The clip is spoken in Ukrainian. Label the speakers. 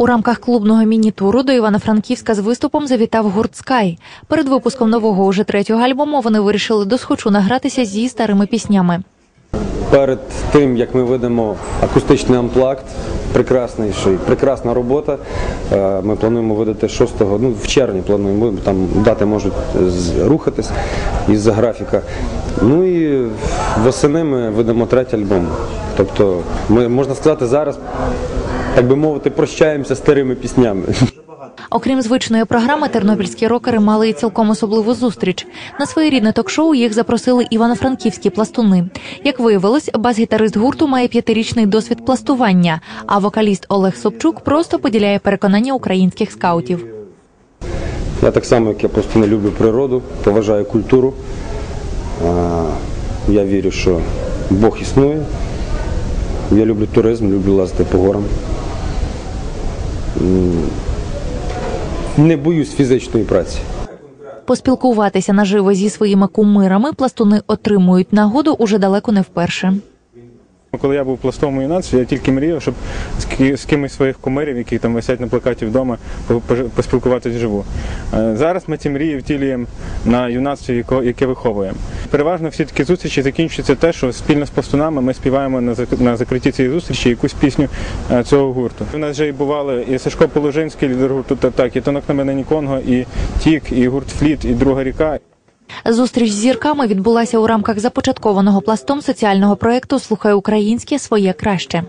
Speaker 1: У рамках клубного міні-туру до Івано-Франківська з виступом завітав гурт Скай. Перед випуском нового уже третього альбому вони вирішили досхочу награтися зі старими піснями.
Speaker 2: Перед тим як ми видамо акустичний амплакт, прекрасніший, прекрасна робота. Е, Ми плануємо видати 6-го, ну в червні плануємо, там дати можуть рухатись із-за графіка. Ну і восени ми видамо третій альбом. Тобто, ми можна сказати, зараз, так би мовити, прощаємося старими піснями.
Speaker 1: Окрім звичної програми, тернопільські рокери мали і цілком особливу зустріч. На своєрідне ток-шоу їх запросили івано-франківські пластуни. Як виявилось, бас-гітарист гурту має п'ятирічний досвід пластування, а вокаліст Олег Собчук просто поділяє переконання українських скаутів.
Speaker 2: Я так само, як я просто не люблю природу, поважаю культуру. Я вірю, що Бог існує. Я люблю туризм, люблю лазити по горам. Не боюсь фізичної праці.
Speaker 1: Поспілкуватися наживо зі своїми кумирами пластуни отримують нагоду уже далеко не вперше.
Speaker 3: Коли я був пластовому юнацтві, я тільки мріяв, щоб з кимось своїх кумирів, які там висять на плакаті вдома, по- поспілкуватися вживу. Е, Зараз ми ці мрії втілюємо на юнацтві, яко- яке виховуємо. Переважно всі такі зустрічі закінчуються те, що спільно з пластунами ми співаємо на зак- на закритті цієї зустрічі якусь пісню е, цього гурту. У нас вже і бували і Сашко Положинський, лідер гурту «Татак», і Тонок на мене Ніконго, і Тік, і гурт Фліт, і Друга ріка.
Speaker 1: Зустріч з зірками відбулася у рамках започаткованого пластом соціального проєкту Слухай українське своє краще.